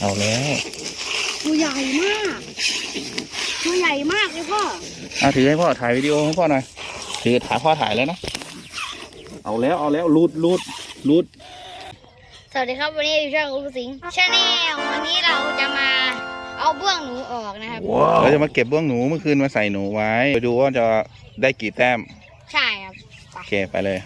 เอาแล้วตัวใหญ่มากตัวใหญ่มากเลยพ่ออะถือให้พ่อถ่ายวิดีโอให้พ่อหน่อยถือถ่ายพ่อถ่ายแล้วนะเอาแล้วเอาแล้วรูดรูดรูดสวัสดีครับวันนี้อยู่ช่องอุปสิงห์ชาแนลวันนี้เราจะมาเอาเบื้องหนูออกนะครับเราจะมาเก็บเบื้องหนูเมื่อคืนมาใส่หนูไว้ ไปดูว่าจะได้กี่แต้ม ใช่ครับโอเคไปเลย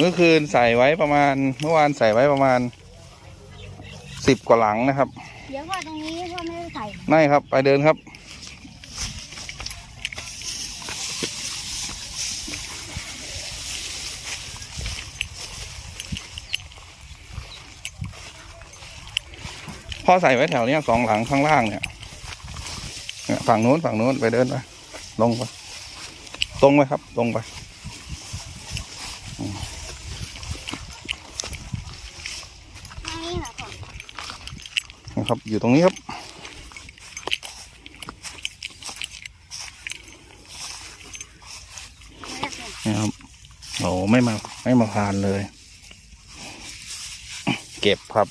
มื่อคืนใส่ไว้ประมาณ เมื่อวานใส่ไว้ประมาณสิบกว่าหลังนะครับ เดี๋ยวพ่อตรงนี้พ่อไม่ได้ใส่ไม่ครับ ไปเดินครับ พ่อใส่ไว้แถวเนี้ยสองหลังข้างล่างเนี่ยเนี่ยฝั่งนู้นฝั่งนู้นไปเดินไปลงไปตรงไปครับ ตรงไป ตรงนี้เหรอพ่อ นะ ครับ อยู่ตรงนี้ครับไม่ได้พ่อนี่ครับโอ้ไม่มาไม่มาพานเลย เก็บครับ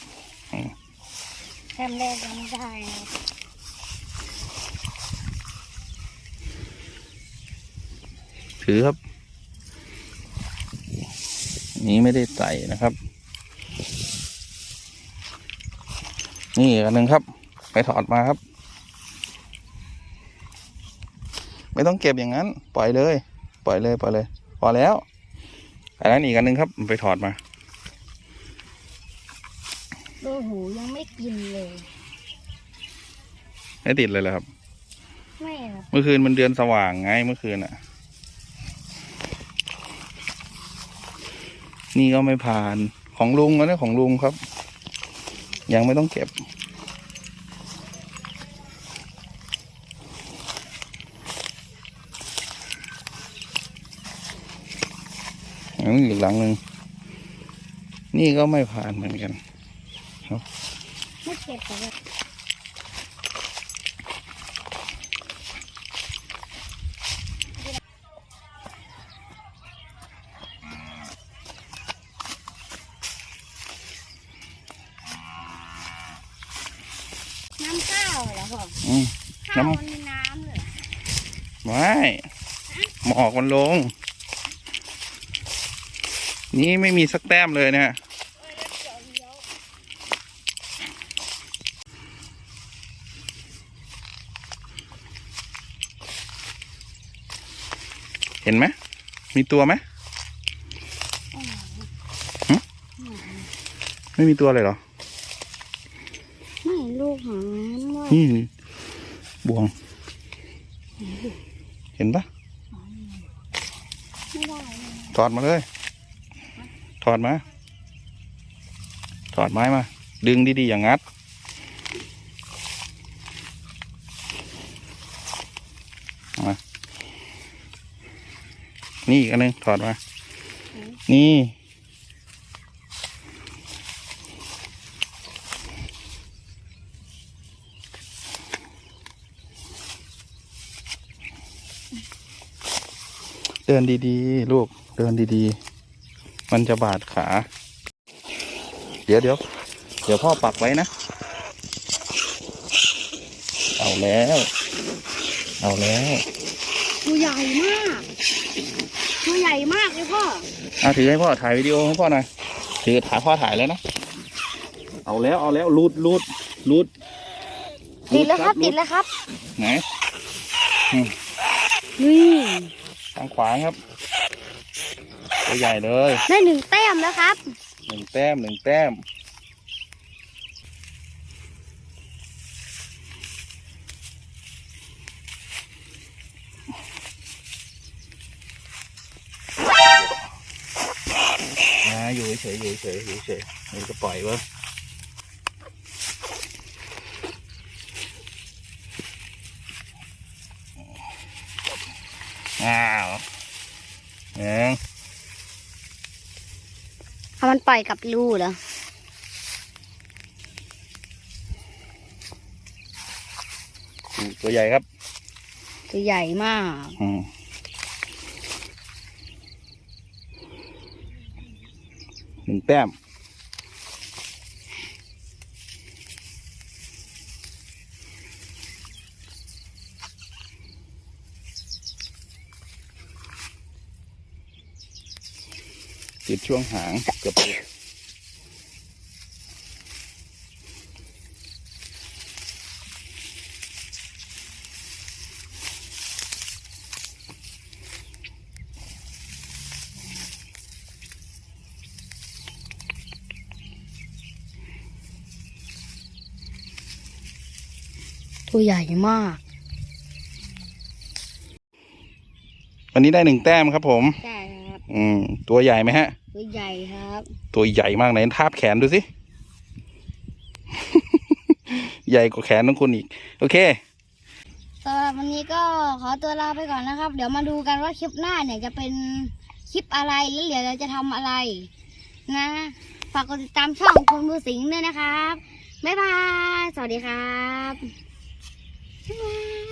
แทมแรกยังไม่ได้นะครับถือครับ นี้ไม่ได้ใส่นะครับ นี่อีกอันหนึ่งครับ ไปถอดมาครับ ไม่ต้องเก็บอย่างนั้น ปล่อยเลย ปล่อยเลยปล่อยเลย พอแล้วอันนั้นอีกอันหนึ่งครับไปถอดมาโอ้โหยังไม่กินเลยไม่ติดเลยเหรอครับ ไม่ครับเมื่อคืนมันเดือนสว่างไงเมื่อคืนอะ นี่ก็ไม่ผ่านของลุงนะของลุงครับ ยังไม่ต้องเก็บอันนี้อีกหลังหนึ่ง นี่ก็ไม่ผ่านเหมือนกันไม่เก็บเลยาน้ำข้าวเหรอพ่ออืมข้าวน้ำมันมีน้ำเลยเหรอไม่หมอกมันลง นี่ไม่มีสักแต้มเลยเนี่ยเห็นไหม มีตัวไหม ไม่มีตัวเลยเหรอไม่ลูก หางน้ำด้วยนี่บวง เห็นปะไม่ได้เลยถอดมาเลย ถอดมา ถอดไม้มา ดึงดีๆอย่างงัด มา นี่อีกอันหนึงถอดมา นี่ ดินดีๆ ลูกเดินดีๆ มันจะบาดขา เดี๋ยวเดี๋ยวเดี๋ยวพ่อปักไว้นะ เอาแล้ว เอาแล้วตัวใหญ่มากตัวใหญ่มากเลยพ่ออะถือให้พ่อถ่ายวิดีโอให้พ่อหน่อยถือถ่ายพ่อถ่ายแล้วนะ เอาแล้วเอาแล้วรูดรูดรูดติดแล้วครับรูติดแล้วครับ ไหนนี่ทางขวาครับ ตัวใหญ่เลยได้หนึ่งแต้มแล้วครับหนึ่งแต้มหนึ่งแต้มอ่าอยู่เฉยๆอยู่เฉยๆอยู่เฉยๆเดี๋ยวจะปล่อยเว้ยอ้า วหนึ่งอะไรมันปล่อยกลับรูเหรออืมตัวใหญ่ครับ ตัวใหญ่มาก อืมหนึ่งแต้ม ติดช่วงหางเกือบตัวใหญ่มาก วันนี้ได้หนึ่งแต้มครับผม ใช่ครับ อืม ตัวใหญ่ไหมฮะ ตัวใหญ่ครับ ตัวใหญ่มากไหนทาบแขนดูสิ ใหญ่กว่าแขนของคุณอีก โอเคสำหรับวันนี้ก็ขอตัวลาไปก่อนนะครับ เดี๋ยวมาดูกันว่าคลิปหน้าเนี่ยจะเป็นคลิปอะไรแล้วเดี๋ยวเราจะทำอะไร นะฝากกดติดตามช่องคุณบูสิงห์ด้วยนะครับ บ๊ายบาย สวัสดีครับบ๊ายบาย